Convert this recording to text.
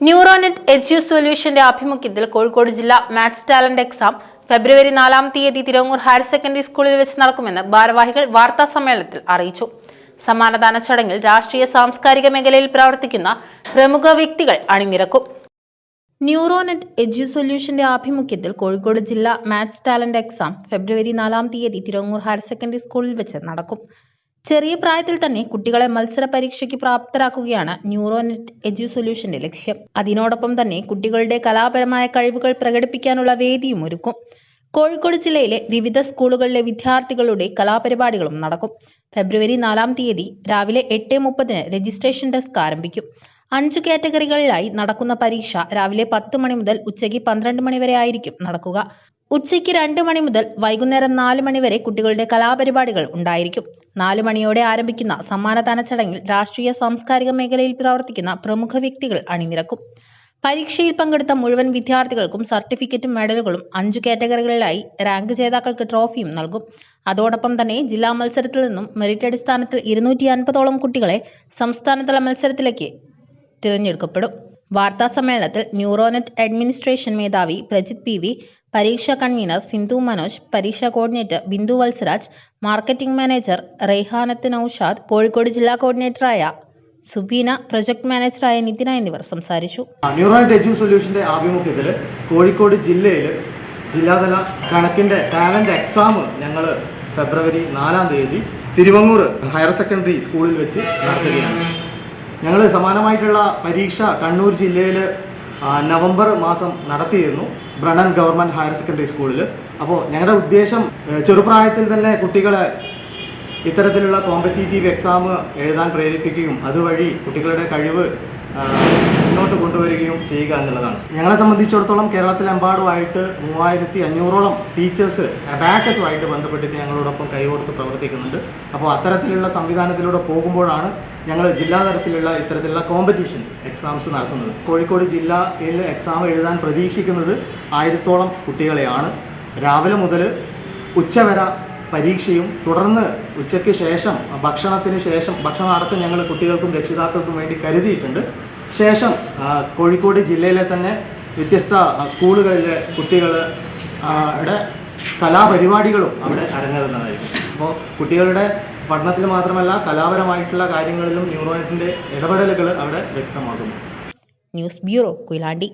ന്യൂറോനെറ്റ് H U സൊല്യൂഷന്റെ ആഭിമുഖ്യത്തിൽ കോഴിക്കോട് ജില്ലാ maths talent exam ഫെബ്രുവരി നാലാം തീയതി തിരുവങ്ങൂർ ഹയർ സെക്കൻഡറി സ്കൂളിൽ വെച്ച് നടക്കുമെന്ന് ഭാരവാഹികൾ വാർത്താ സമ്മേളനത്തിൽ അറിയിച്ചു. സമ്മാനദാന ചടങ്ങിൽ രാഷ്ട്രീയ സാംസ്കാരിക മേഖലയിൽ പ്രവർത്തിക്കുന്ന പ്രമുഖ വ്യക്തികൾ അണിനിരക്കും. ന്യൂറോനെറ്റ് എജ്യു സൊല്യൂഷന്റെ ആഭിമുഖ്യത്തിൽ കോഴിക്കോട് ജില്ലാ മാത്സ് ടാലന്റ് എക്സാം ഫെബ്രുവരി നാലാം തീയതി തിരുവങ്ങൂർ ഹയർ സെക്കൻഡറി സ്കൂളിൽ വെച്ച് നടക്കും. ചെറിയ പ്രായത്തിൽ തന്നെ കുട്ടികളെ മത്സര പരീക്ഷയ്ക്ക് പ്രാപ്തരാക്കുകയാണ് ന്യൂറോനെറ്റ് എജ്യു സൊല്യൂഷന്റെ ലക്ഷ്യം. അതിനോടൊപ്പം തന്നെ കുട്ടികളുടെ കലാപരമായ കഴിവുകൾ പ്രകടിപ്പിക്കാനുള്ള വേദിയും ഒരുക്കും. കോഴിക്കോട് ജില്ലയിലെ വിവിധ സ്കൂളുകളിലെ വിദ്യാർത്ഥികളുടെ കലാപരിപാടികളും നടക്കും. ഫെബ്രുവരി നാലാം തീയതി രാവിലെ എട്ട് മുപ്പതിന് രജിസ്ട്രേഷൻ ഡെസ്ക് ആരംഭിക്കും. അഞ്ച് കാറ്റഗറികളിലായി നടക്കുന്ന പരീക്ഷ രാവിലെ പത്ത് മണി മുതൽ ഉച്ചയ്ക്ക് പന്ത്രണ്ട് മണി വരെ ആയിരിക്കും നടക്കുക. ഉച്ചയ്ക്ക് രണ്ട് മണി മുതൽ വൈകുന്നേരം നാല് മണി വരെ കുട്ടികളുടെ കലാപരിപാടികൾ ഉണ്ടായിരിക്കും. നാല് മണിയോടെ ആരംഭിക്കുന്ന സമ്മാനദാന ചടങ്ങിൽ രാഷ്ട്രീയ സാംസ്കാരിക മേഖലയിൽ പ്രവർത്തിക്കുന്ന പ്രമുഖ വ്യക്തികൾ അണിനിരക്കും. പരീക്ഷയിൽ പങ്കെടുത്ത മുഴുവൻ വിദ്യാർത്ഥികൾക്കും സർട്ടിഫിക്കറ്റും മെഡലുകളും അഞ്ചു കാറ്റഗറികളിലായി റാങ്ക് ജേതാക്കൾക്ക് ട്രോഫിയും നൽകും. അതോടൊപ്പം തന്നെ ജില്ലാ മത്സരത്തിൽ നിന്നും മെറിറ്റ് അടിസ്ഥാനത്തിൽ ഇരുന്നൂറ്റി അൻപതോളം കുട്ടികളെ സംസ്ഥാനതല മത്സരത്തിലേക്ക് തിരഞ്ഞെടുക്കപ്പെടും. വാർത്താ സമ്മേളനത്തിൽ ന്യൂറോനെറ്റ് അഡ്മിനിസ്ട്രേഷൻ മേധാവി പ്രജിത് പി വി പരീക്ഷാ കൺവീനർ സിന്ധു മനോജ് പരീക്ഷാ coordinator Bindu Valsaraj marketing manager Raihanath Noushad Kozhikode ജില്ലാ കോർഡിനേറ്ററായ സുബീന പ്രൊജക്ട് മാനേജറായ നിതിന എന്നിവർ സംസാരിച്ചു. ന്യൂറോനെറ്റ് എജു സൊല്യൂഷന്റെ ആഭിമുഖ്യത്തിൽ കോഴിക്കോട് ജില്ലയിൽ ജില്ലാതല കണക്കിന്റെ ടാലന്റ് എക്സാം ഞങ്ങൾ ഫെബ്രുവരി നാലാം തീയതി തിരുവങ്ങൂർ ഹയർ സെക്കൻഡറി സ്കൂളിൽ വെച്ച് നടത്തുകയാണ്. ഞങ്ങൾ സമാനമായിട്ടുള്ള പരീക്ഷ കണ്ണൂർ ജില്ലയിൽ നവംബർ മാസം നടത്തിയിരുന്നു ബ്രണൻ ഗവൺമെന്റ് ഹയർ സെക്കൻഡറി സ്കൂളിൽ അപ്പോൾ ഞങ്ങളുടെ ഉദ്ദേശം ചെറുപ്രായത്തിൽ തന്നെ കുട്ടികളെ ഇത്തരത്തിലുള്ള കോമ്പറ്റീറ്റീവ് എക്സാം എഴുതാൻ പ്രേരിപ്പിക്കുകയും അതുവഴി കുട്ടികളുടെ കഴിവ് കൊണ്ടുവരികയും ചെയ്യുക എന്നുള്ളതാണ്. ഞങ്ങളെ സംബന്ധിച്ചിടത്തോളം കേരളത്തിലെമ്പാടുമായിട്ട് മൂവായിരത്തി അഞ്ഞൂറോളം ടീച്ചേഴ്സ് അബാക്കസുമായിട്ട് ബന്ധപ്പെട്ടിട്ട് ഞങ്ങളോടൊപ്പം കൈകോർത്ത് പ്രവർത്തിക്കുന്നുണ്ട്. അപ്പോൾ അത്തരത്തിലുള്ള സംവിധാനത്തിലൂടെ പോകുമ്പോഴാണ് ഞങ്ങൾ ജില്ലാ തലത്തിലുള്ള ഇത്തരത്തിലുള്ള കോമ്പറ്റീഷൻ എക്സാംസ് നടത്തുന്നത്. കോഴിക്കോട് ജില്ലയിൽ എക്സാം എഴുതാൻ പ്രതീക്ഷിക്കുന്നത് ആയിരത്തോളം കുട്ടികളെയാണ്. രാവിലെ മുതൽ ഉച്ചവരെ പരീക്ഷയും തുടർന്ന് ഉച്ചയ്ക്ക് ശേഷം ഭക്ഷണത്തിന് ശേഷം ഭക്ഷണം അടക്കം ഞങ്ങൾ കുട്ടികൾക്കും രക്ഷിതാക്കൾക്കും വേണ്ടി കരുതിയിട്ടുണ്ട്. ശേഷം കോഴിക്കോട് ജില്ലയിലെ തന്നെ വ്യത്യസ്ത സ്കൂളുകളിലെ കുട്ടികളുടെ കലാപരിപാടികളും അവിടെ അരങ്ങേറുന്നതായിരിക്കും. അപ്പോൾ കുട്ടികളുടെ പഠനത്തിൽ മാത്രമല്ല കലാപരമായിട്ടുള്ള കാര്യങ്ങളിലും ന്യൂറോയിന്റെ ഇടപെടലുകൾ അവിടെ വ്യക്തമാകുന്നു. News bureau Koyilandy.